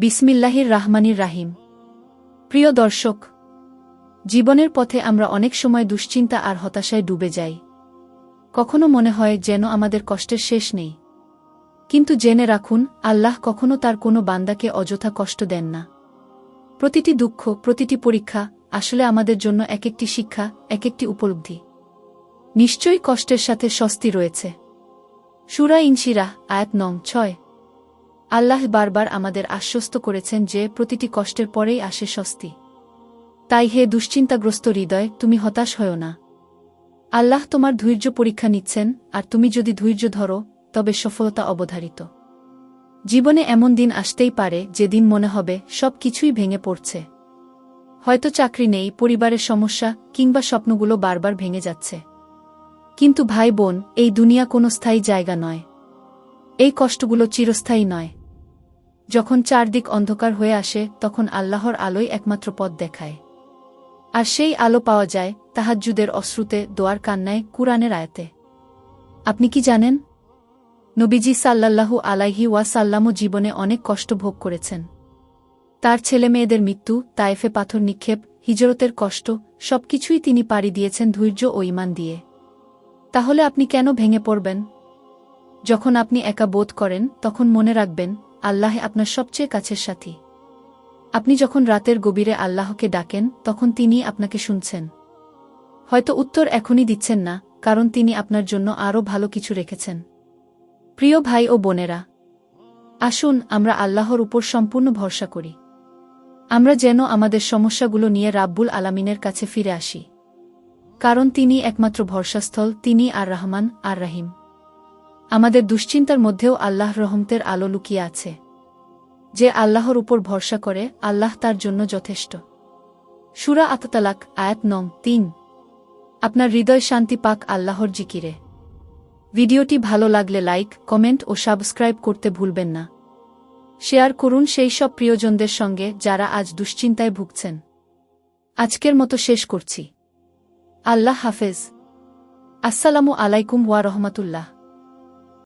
বিসমিল্লাহির রাহমানির রাহিম। প্রিয় দর্শক, জীবনের পথে আমরা অনেক সময় দুশ্চিন্তা আর হতাশায় ডুবে যাই। কখনো মনে হয় যেন আমাদের কষ্টের শেষ নেই। কিন্তু জেনে রাখুন, আল্লাহ কখনো তার কোনো বান্দাকে অযথা কষ্ট দেন না। প্রতিটি দুঃখ, প্রতিটি পরীক্ষা আসলে আমাদের জন্য এক একটি শিক্ষা, এক একটি উপলব্ধি। নিশ্চয়ই কষ্টের সাথে স্বস্তি রয়েছে। সুরা ইনশিরা আয়াত নং ছয়। আল্লাহ বারবার আমাদের আশ্বস্ত করেছেন যে প্রতিটি কষ্টের পরেই আসে স্বস্তি। তাই হে দুশ্চিন্তাগ্রস্ত হৃদয়, তুমি হতাশ হও না। আল্লাহ তোমার ধৈর্য পরীক্ষা নিচ্ছেন, আর তুমি যদি ধৈর্য ধরো, তবে সফলতা অবধারিত। জীবনে এমন দিন আসতেই পারে, যেদিন মনে হবে সব কিছুই ভেঙে পড়ছে। হয়তো চাকরি নেই, পরিবারের সমস্যা, কিংবা স্বপ্নগুলো বারবার ভেঙে যাচ্ছে। কিন্তু ভাই বোন এই দুনিয়া কোনো স্থায়ী জায়গা নয়। এই কষ্টগুলো চিরস্থায়ী নয়। যখন চারদিক অন্ধকার হয়ে আসে, তখন আল্লাহর আলোই একমাত্র পথ দেখায়। আর সেই আলো পাওয়া যায় তাহাজ্জুদের অশ্রুতে, দোয়ার কান্নায়, কুরআনের আয়াতে। আপনি কি জানেন? নবীজি সাল্লাল্লাহু আলাইহি ওয়াসাল্লামও জীবনে অনেক কষ্ট ভোগ করেছেন। তার ছেলে মেয়েদের মৃত্যু, তায়েফে পাথর নিক্ষেপ, হিজরতের কষ্ট, সবকিছুই তিনি পাড়ি দিয়েছেন ধৈর্য ও ইমান দিয়ে। তাহলে আপনি কেন ভেঙে পড়বেন? যখন আপনি একা বোধ করেন, তখন মনে রাখবেন আল্লাহ আপনার সবচেয়ে কাছের সাথী। আপনি যখন রাতের গভীরে আল্লাহকে ডাকেন, তখন তিনি আপনাকে শুনছেন। হয়তো উত্তর এখনই দিচ্ছেন না, কারণ তিনি আপনার জন্য আরও ভালো কিছু রেখেছেন। প্রিয় ভাই ও বোনেরা, আসুন আমরা আল্লাহর উপর সম্পূর্ণ ভরসা করি। আমরা যেন আমাদের সমস্যাগুলো নিয়ে রাব্বুল আলামিনের কাছে ফিরে আসি। কারণ তিনি একমাত্র ভরসাস্থল, তিনি আর রহমান, আর রাহিম। আমাদের দুশ্চিন্তার মধ্যেও আল্লাহ রহমতের আলো লুকিয়ে আছে। যে আল্লাহর উপর ভরসা করে, আল্লাহ তার জন্য যথেষ্ট। সুরা আততালাক, আয়াত নং তিন। আপনার হৃদয় শান্তি পাক আল্লাহর জিকিরে। ভিডিওটি ভালো লাগলে লাইক, কমেন্ট ও সাবস্ক্রাইব করতে ভুলবেন না। শেয়ার করুন সেই সব প্রিয়জনদের সঙ্গে যারা আজ দুশ্চিন্তায় ভুগছেন। আজকের মতো শেষ করছি। আল্লাহ হাফেজ। আসসালামু আলাইকুম ওয়া রহমতুল্লাহ।